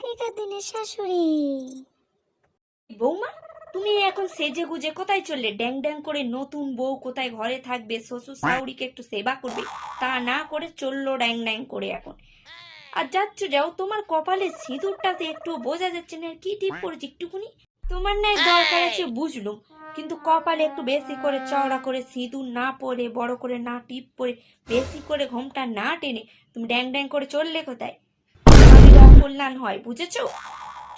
আগেকার দিনের শাশুড়ি। বৌমা, তুমি এখন সেজে গুজে কোথায় চললে? ড্যাং ড্যাং করে নতুন বউ কোথায় ঘরে থাকবে? শ্বশুর শাশুড়িকে একটু সেবা করবে? তা না করে চলল ড্যাং ড্যাং করে এখন। আর যাচ্ছ, যাও, তোমার কপালে সিঁদুরটাতে একটু বোঝা যাচ্ছে না। কি টিপ করেছে একটুকুনি? তোমার নাই দরকার আছে বুঝলুম, কিন্তু কপালে একটু বেশি করে চওড়া করে সিঁদুর না পরে, বড় করে না টিপ পরে, বেশি করে ঘোমটা না টেনে তুমি ড্যাং ড্যাং করে চললে কোথায়? অকল্যাণ হয় বুঝেছ?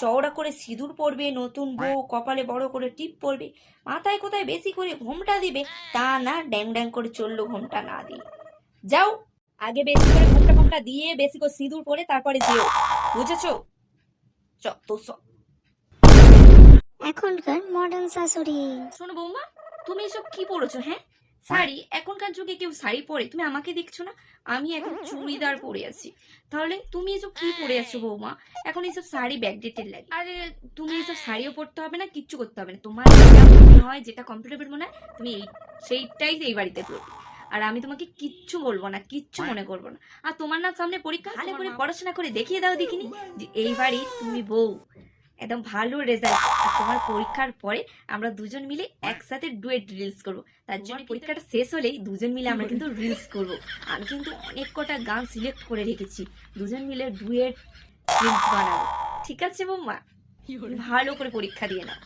চওড়া করে সিঁদুর পরবে নতুন বউ কপালে বড় করে টিপ পরবে মাথায় কোথায় বেশি করে ঘোমটা দিবে তা না ড্যাং ড্যাং করে চলল ঘোমটা না দিয়ে। যাও আগে বেশি করে ঘোমটা ঘোমটা দিয়ে বেশি করে সিঁদুর পরে তারপরে যেও বুঝেছ? সব এখনকার মডার্ন শাশুড়ি। শোনো বৌমা তুমি এসব কি পড়েছো হ্যাঁ? শাড়ি এখনকার যুগে কেউ শাড়ি পরে তুমি আমাকে দেখছ না আমি এখন চুড়িদার পরে আছি। তাহলে তুমি এসব কি পরে আছো বৌমা? এখন এইসব শাড়ি ব্যাকডেটেড লাগে। আরে তুমি এইসব শাড়িও পরতে হবে না কিচ্ছু করতে হবে না। তোমার যেটা মনে হয় যেটা কমফোর্টেবল মনে হয় তুমি এই সেইটাই এই বাড়িতে পড়বে আর আমি তোমাকে কিচ্ছু বলব না কিচ্ছু মনে করব না। আর তোমার না সামনে পরীক্ষা ভালো করে পড়াশোনা করে দেখিয়ে দাও দেখিনি যে এই বাড়ি তুমি বউ। একদম ভালো রেজাল্ট আর তোমার পরীক্ষার পরে আমরা দুজন মিলে একসাথে ডুয়েট রিলস করব। তার জন্য পরীক্ষাটা শেষ হলেই দুজন মিলে আমরা কিন্তু রিলস করব। আমি কিন্তু অনেক কটা গান সিলেক্ট করে রেখেছি। দুজন মিলে ডুয়েট রিলস বানাবো। ঠিক আছে বৌমা? ভালো করে পরীক্ষা দিয়ে নাও।